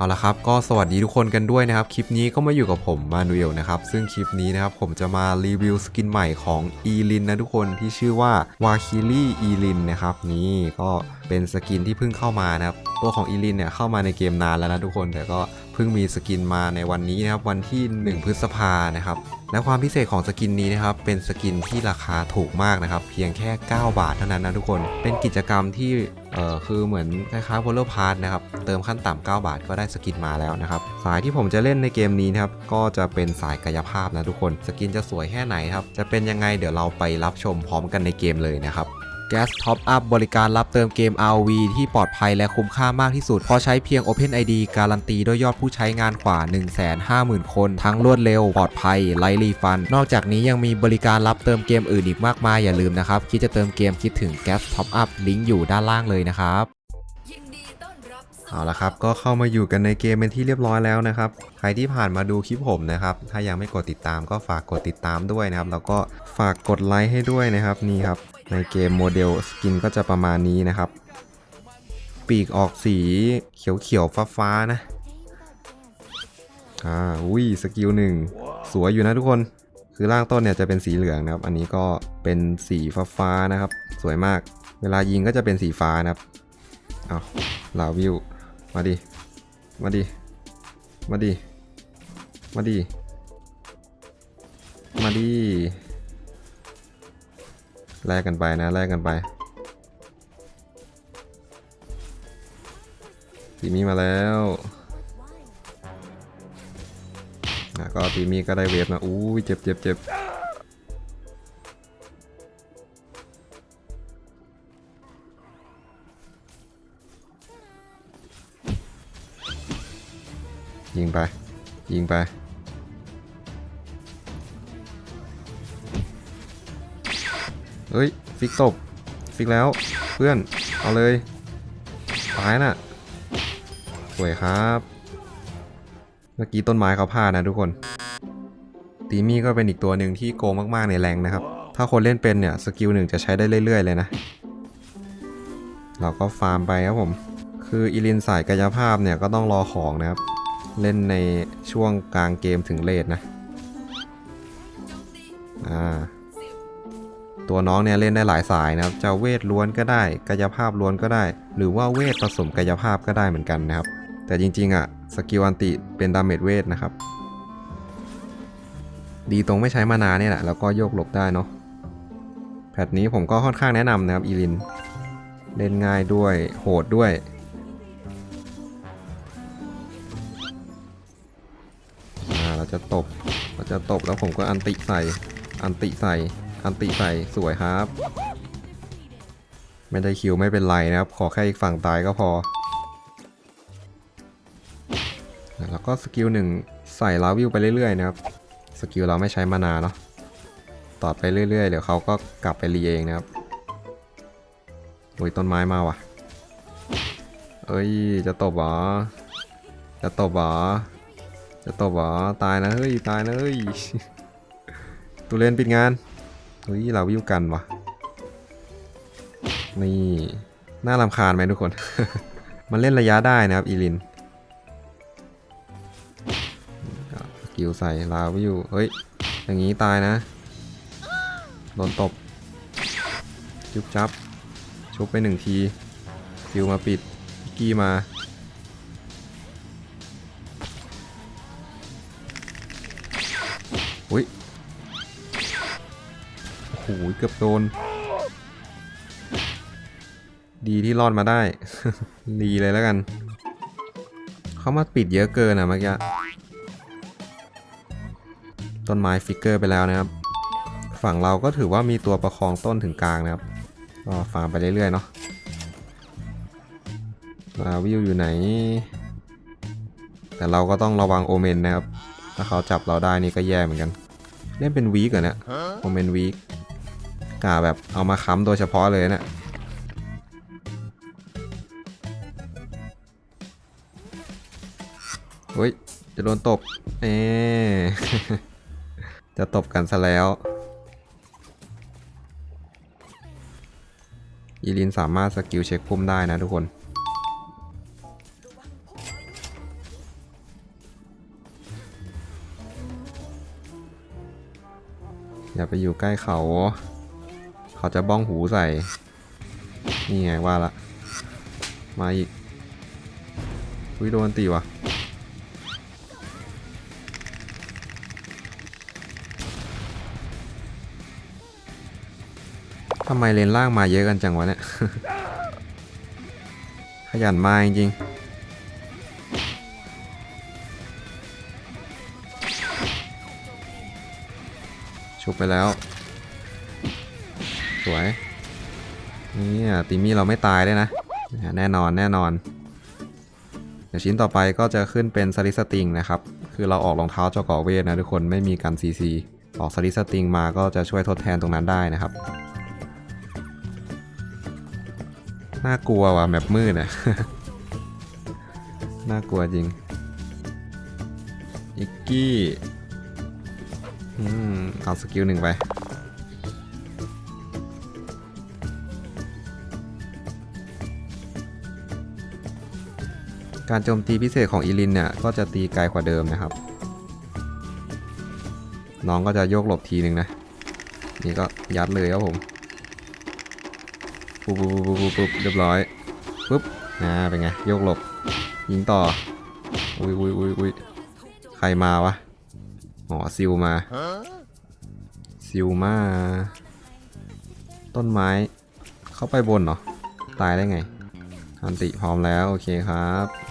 เอาละครับก็สวัสดีทุกคนกันด้วยนะครับ คลิปนี้ก็มาอยู่กับผมมานูเอลนะครับ ซึ่งคลิปนี้นะครับผมจะมารีวิวสกินใหม่ของอีลินนะทุกคนที่ชื่อว่าวาคิลี่อีลินนะครับนี่ก็เป็นสกินที่เพิ่งเข้ามานะครับ ตัวของอีลินเนี่ยเข้ามาในเกมนานแล้วนะทุกคนแต่ก็เพิ่งมีสกินมาในวันนี้นะครับวันที่ 1 พฤษภานะครับและความพิเศษของสกินนี้นะครับเป็นสกินที่ราคาถูกมากนะครับเพียงแค่ 9 บาทเท่านั้นนะทุกคนเป็นกิจกรรมที่เอ่อคือเหมือนคล้ายๆ w o l l e r p a s s นะครับเติมขั้นต่ำ9บาทก็ได้สกินมาแล้วนะครับสายที่ผมจะเล่นในเกมนี้นะครับก็จะเป็นสายกายภาพนะทุกคน สกินจะสวยแค่ไหนครับจะเป็นยังไงเดี๋ยวเราไปรับชมพร้อมกันในเกมเลยนะครับ Gas Top Up บริการรับเติมเกม RV ที่ปลอดภัยและคุ้มค่ามากที่สุด เพราะใช้เพียง OpenID การันตีด้วยยอดผู้ใช้งานกว่า 150,000 คน ทั้งรวดเร็ว ปลอดภัยไร้รีฟัน นอกจากนี้ยังมีบริการรับเติมเกมอื่นอีกมากมายอย่าลืมนะครับ คิดจะเติมเกมคิดถึง Gas Top Up ลิงก์อยู่ด้านล่างเลยนะครับยินดีต้อนรับสู่เอาละครับก็เข้ามาอยู่กันในเกมเป็นที่เรียบร้อยแล้วนะครับ ใครที่ผ่านมาดูคลิปผมนะครับ ถ้ายังไม่กดติดตามก็ฝากกดติดตามด้วยนะครับ แล้วก็ฝากกดไลค์ให้ด้วยนะครับนี่ครับ ในเกมโมเดลสกินก็จะประมาณนี้นะครับ ปีกออกสีเขียวๆฟ้าๆนะ อ่า อุ้ยสกิลหนึ่งสวยอยู่นะทุกคน คือร่างต้นเนี่ยจะเป็นสีเหลืองนะครับ อันนี้ก็เป็นสีฟ้าๆนะครับ สวยมาก เวลายิงก็จะเป็นสีฟ้านะครับ เอาลาวิว มาดิ มาดิ มาดิ มาดิ มาดิ แลกกันไปนะแลกกันไปทีมีมาแล้วอะก็ทีมีก็ได้เวฟนะอู้ยเจ็บเจ็บเจ็บยิงไป ยิงไป เฮ้ย ฟิกตบฟิกแล้ว เพื่อน เอาเลย ตายน่ะสวยครับ เมื่อกี้ต้นไม้เขาพลาดนะทุกคน ตีมี่ก็เป็นอีกตัวหนึ่งที่โกงมากๆในแรงนะครับ ถ้าคนเล่นเป็นเนี่ย สกิลหนึ่งจะใช้ได้เรื่อยๆเลยนะ เราก็ฟาร์มไปครับผม คืออีลินสายกายภาพเนี่ยก็ต้องรอของนะครับ เล่นในช่วงกลางเกมถึงเลทนะ อ่า ตัวน้องเนี่ยเล่นได้หลายสายนะครับจะเวทล้วนก็ได้ กายภาพล้วนก็ได้ หรือว่าเวทผสมกายภาพก็ได้เหมือนกันนะครับ แต่จริงๆอะสกิลอันติเป็นดาเมจเวทนะครับ ดีตรงไม่ใช้มานาเนี่ยแหละแล้วก็โยกหลบได้เนาะแพทนี้ผมก็ค่อนข้างแนะนำนะครับอีลิน เล่นง่ายด้วยโหดด้วยเราจะตบเราจะตบแล้วผมก็อันติใส่ อันติใส่ อันติใส่สวยครับ ไม่ได้คิวไม่เป็นไรนะครับ ขอแค่อีกฝั่งตายก็พอ แล้วก็สกิลหนึ่งใส่ลาวิวไปเรื่อยๆนะครับ สกิลเราไม่ใช้มานาเนาะตอไปเรื่อยๆ เดี๋ยวเขาก็กลับไปรีเองนะครับโอ้ยต้นไม้มาว่ะ เอ้ย จะตบหรอ จะตบหรอ จะตบหรอ ตายนะเฮ้ย ตายนะเฮ้ยตูเลนปิดงาน เฮ้ยเราวิวกันวะนี่ น่ารำคาญไหมทุกคน มันเล่นระยะได้นะครับ อีลินสกิลใส่ลาวิวเฮ้ย อย่างนี้ตายนะ โดนตบ จุบจับ ชุบไปหนึ่งทีคิวมาปิดพิกี้มา หเกือบโดน ดีที่รอดมาได้ ดีเลยแล้วกัน เขามาปิดเยอะเกินอะเมื่อกี้ ต้นไม้ฟิกเกอร์ไปแล้วนะครับ ฝั่งเราก็ถือว่ามีตัวประคองต้นถึงกลางนะครับก็ฟาร์มไปเรื่อยๆเนาะลาวิวอยู่ไหน แต่เราก็ต้องระวังโอเมนนะครับ ถ้าเขาจับเราได้นี่ก็แย่เหมือนกัน เล่นเป็นวีกเหรอเนี่ยโอเมนวีก กาแบบเอามาค้ำโดยเฉพาะเลยเนะี่ยเฮ้ย จะโดนตบเอจะตบกันซะแล้วยีลินสามารถสกิลเช็คพุ่มได้นะทุกคน อย่าไปอยู่ใกล้เขา เขาจะบ้องหูใส่ นี่ไงว่าละ มาอีกอุ้ยโดนตีว่ะทำไมเลนล่างมาเยอะกันจังวะเนี่ย ขยันมาจริงๆชุบไปแล้ว วยนี่ติมี่เราไม่ตายได้นะ แน่นอนแน่นอน เดี๋ยวชิ้นต่อไปก็จะขึ้นเป็นสลิสติงนะครับ คือเราออกรองเท้าเจ้าก่อเวทนะทุกคนไม่มีกันซีซีออกสลิสติงมาก็จะช่วยทดแทนตรงนั้นได้นะครับน่ากลัวว่ะแมปมืดอะน่ากลัวจริง อิกกี้ อืม เอาสกิลหนึ่งไป การโจมตีพิเศษของอีลินเนี่ยก็จะตีไกลกว่าเดิมนะครับ น้องก็จะโยกหลบทีหนึ่งนะ นี่ก็ยัดเลยครับผมปุ๊บปุ๊บปุ๊บปุ๊บปุ๊บเรียบร้อยปุ๊บอ่าเป็นไงโยกหลบยิงต่ออุ้ยอุ้ยอุ้ยอุ้ยใครมาวะอ๋อซิลมาซิลมา ต้นไม้ เข้าไปบนเหรอ ตายได้ไงอันติพร้อมแล้ว โอเคครับ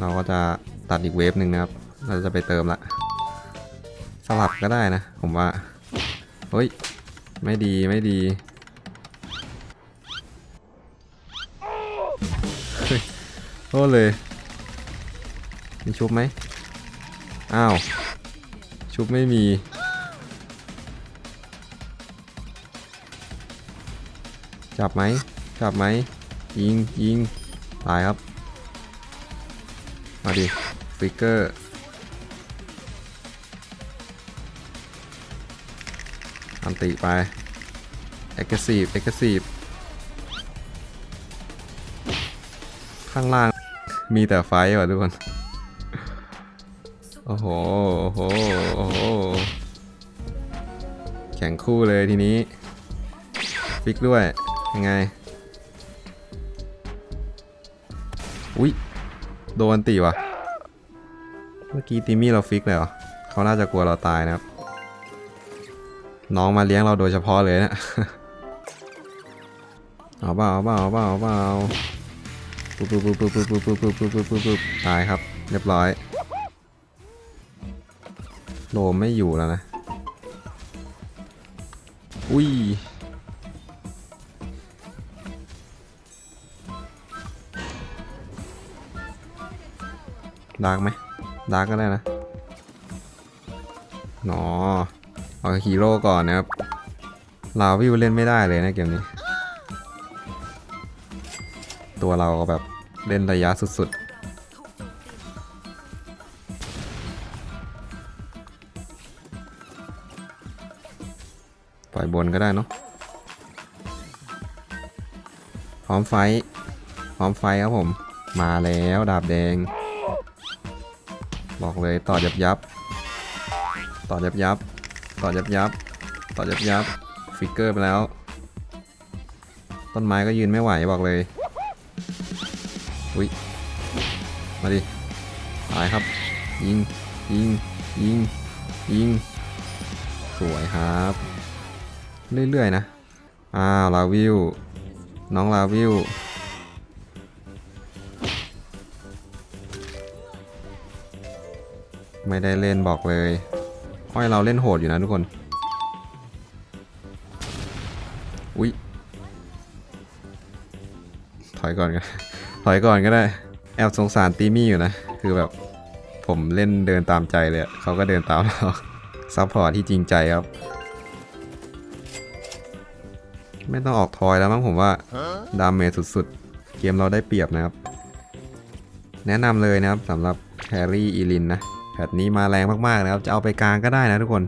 เราก็จะตัดอีกเวฟหนึ่งนะครับ เราจะไปเติมละ สลับก็ได้นะ ผมว่า เฮ้ย ไม่ดีไม่ดีเฮ้เลย มีชุบไหม อ้าว ชุบไม่มีจับไหมจับไหมยิงยิงตายครับ มาดิฟิกเกอร์อันติไปเอ็กซ์ซีฟเอ็กซ์ซีฟข้างล่างมีแต่ไฟว่ะทุกคน โอ้โห โอ้โห โอ้โห แข่งคู่เลยทีนี้ ฟิกด้วย ยังไง อุ๊ย โดนตีวะเมื่อกี้ติมี่เราฟิกเลยเหรอเขาน่าจะกลัวเราตายนะครับ น้องมาเลี้ยงเราโดยเฉพาะเลยนะเอาเปล่าเอาเปล่าเอาเปล่าเอาเปล่าปุ๊บปุ๊บปุ๊บปุ๊บปุ๊บปุ๊บปุ๊บปุ๊บปุ๊บปุ๊บปุ๊บตายครับ เรียบร้อยโลมไม่อยู่แล้วนะ อุ้ย ดาร์กไหมดาร์กก็ได้นะหนอเอาฮีโร่ก่อนนะครับลาวิวเล่นไม่ได้เลยนะเกมนี้ ตัวเราก็แบบเล่นระยะสุดๆ ปล่อยบนก็ได้เนาะพร้อมไฟพร้อมไฟครับผม มาแล้วดาบแดง บอกเลยต่อยับยับ ต่อยับยับ ต่อยับยับ ต่อยับยับ ฟิกเกอร์ไปแล้ว ต้นไม้ก็ยืนไม่ไหวบอกเลย อุ้ย มาดิ ตายครับ ยิง ยิง ยิง ยิง สวยครับ เรื่อยๆนะ อ้าว ลาวิว น้องลาวิว ไม่ได้เล่นบอกเลยอ้อยเราเล่นโหดอยู่นะทุกคน อุ๊ย ถอยก่อนกันถอยก่อนก็ได้ แอบสงสารตีมี่อยู่นะ คือแบบผมเล่นเดินตามใจเลย เขาก็เดินตามเราซัพพอร์ตที่จริงใจครับ ไม่ต้องออกทอยแล้วมั้งผมว่า ดาเมจสุดๆ เกมเราได้เปรียบนะครับ แนะนำเลยนะครับสำหรับแครี่อีลินนะ พทนี้มาแรงมากๆนะครับ จะเอาไปกลางก็ได้นะทุกคน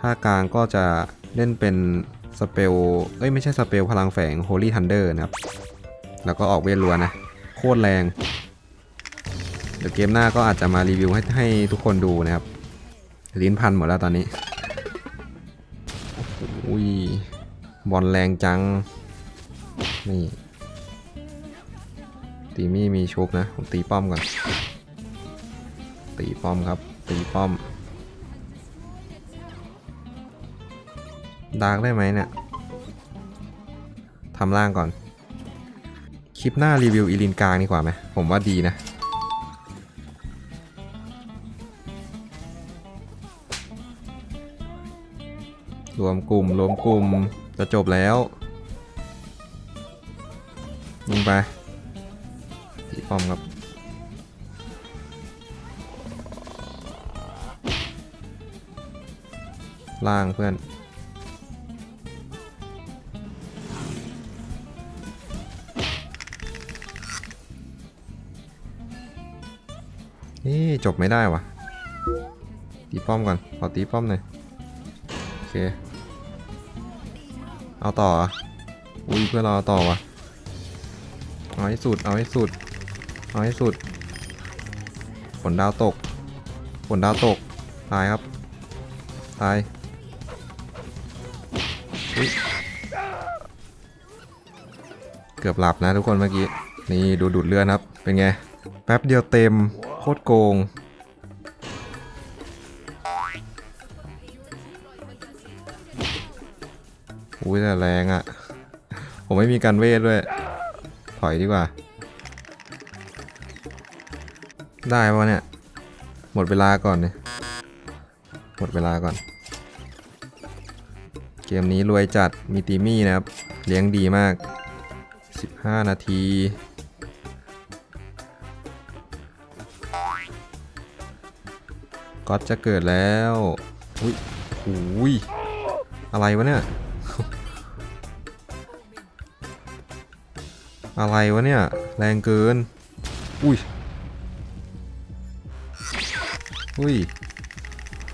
ถ้ากลางก็จะเล่นเป็นสเปล เอ้ยไม่ใช่สเปลพลังแฝง Holy Thunder นะครับ แล้วก็ออกเวทล้วนนะ โคตรแรง เดี๋ยวเกมหน้าก็อาจจะมารีวิวให้ให้ทุกคนดูนะครับ ลิ้นพันหมดแล้วตอนนี้ อุ้ย บอลแรงจัง นี่ตีมี่มีชุบนะ ผมตีป้อมก่อน ตีป้อมครับ ตีป้อม ดาร์กได้ไหมเนี่ยทำล่างก่อน คลิปหน้ารีวิวอีลินกลางดีกว่าไหมผมว่าดีนะ รวมกลุ่ม รวมกลุ่ม จะจบแล้วยิงไปตีป้อมครับ ล่างเพื่อน นี่จบไม่ได้วะตีป้อมก่อน ขอตีป้อมหน่อย โอเค เอาต่อ อุ้ยเพื่อรอต่อวะเอาให้สุด เอาให้สุด เอาให้สุด ฝนดาวตก ฝนดาวตก ตายครับ ตาย เกือบหลับนะทุกคนเมื่อกี้ นี่ดูดูดเลือดครับ เป็นไง แป๊บเดียวเต็ม โคตรโกง อุ้ยแต่แรงอะ่ะ ผมไม่มีการเวทด้วย ถอยดีกว่า ได้ปะเนี่ย หมดเวลาก่อนเนี่ยหมดเวลาก่อน เกมนี้รวยจัดมีตีมี่นะครับ เลี้ยงดีมาก 15 นาที ก็จะเกิดแล้วอุ้ยอุ้ยอะไรวะเนี่ย อะไรวะเนี่ย แรงเกิน อุ้ย อุ้ย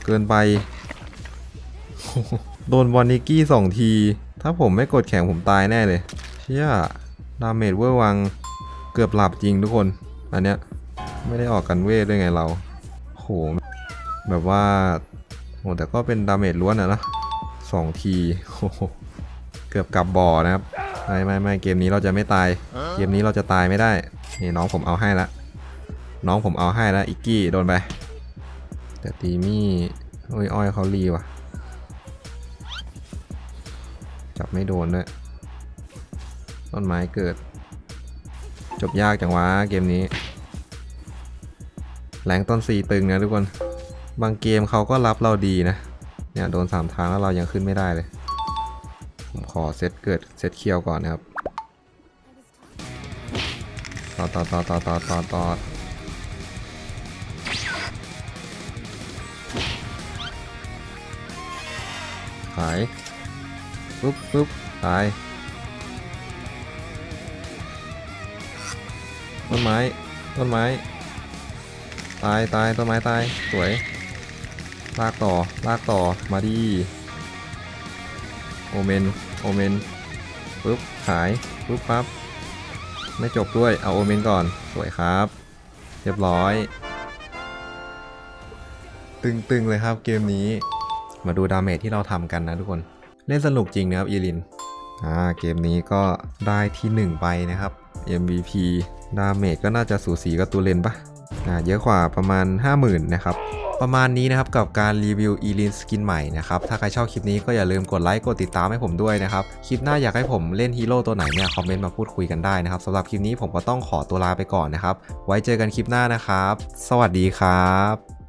เกินไปโโดนบอนิกกี้สองที ถ้าผมไม่กดแข่งผมตายแน่เลย เชี่ยดาเมจเวอร์วังเกือบหลับจริงทุกคน อันเนี้ยไม่ได้ออกกันเวทด้วยไงเรา โห แบบว่าโหแต่ก็เป็นดาเมจล้วนอะนะสองทีโอ้โหเกือบกลับบ่อนะครับ ไม่ไม่ไม่เกมนี้เราจะไม่ตาย เกมนี้เราจะตายไม่ได้ นี่น้องผมเอาให้ละ น้องผมเอาให้ละอิกกี้โดนไป แต่ตีมี่โอ้ยอ้อยเขารีว่ะ จับไม่โดนด้วยต้นไม้เกิด จบยากจังวะเกมนี้แรงต้นสีตึงนะทุกคน บางเกมเขาก็รับเราดีนะ เนี่ยโดนสามทางแล้วเรายังขึ้นไม่ได้เลย ผมขอเซตเกิดเซตเคียวก่อนนะครับ ต่อต่อต่อต่อต่อต่อต่อหาย ปุ๊บปุ๊บตายต้นไม้ต้นไม้ ตายตายต้นไม้ตายสวย ลากต่อลากต่อมาดีโอเมนโอเมนปุ๊บหายปุ๊บปั๊บไม่จบด้วยเอาโอเมนก่อนสวยครับ เรียบร้อย ตึงๆเลยครับเกมนี้ มาดูดาเมจที่เราทำกันนะทุกคน เล่นสนุกจริงนะครับอีลินอ่าเกมนี้ก็ได้ที่ 1 ไปนะครับ MVP ดาเมจก็น่าจะสูสีกับตัวเลนปะอ่าเยอะกว่าประมาณ 50,000 นะครับประมาณนี้นะครับกับการรีวิวอีลินสกินใหม่นะครับ ถ้าใครชอบคลิปนี้ก็อย่าลืมกดไลค์กดติดตามให้ผมด้วยนะครับ คลิปหน้าอยากให้ผมเล่นฮีโร่ตัวไหนเนี่ยคอมเมนต์มาพูดคุยกันได้นะครับสำหรับคลิปนี้ผมก็ต้องขอตัวลาไปก่อนนะครับ ไว้เจอกันคลิปหน้านะครับ สวัสดีครับ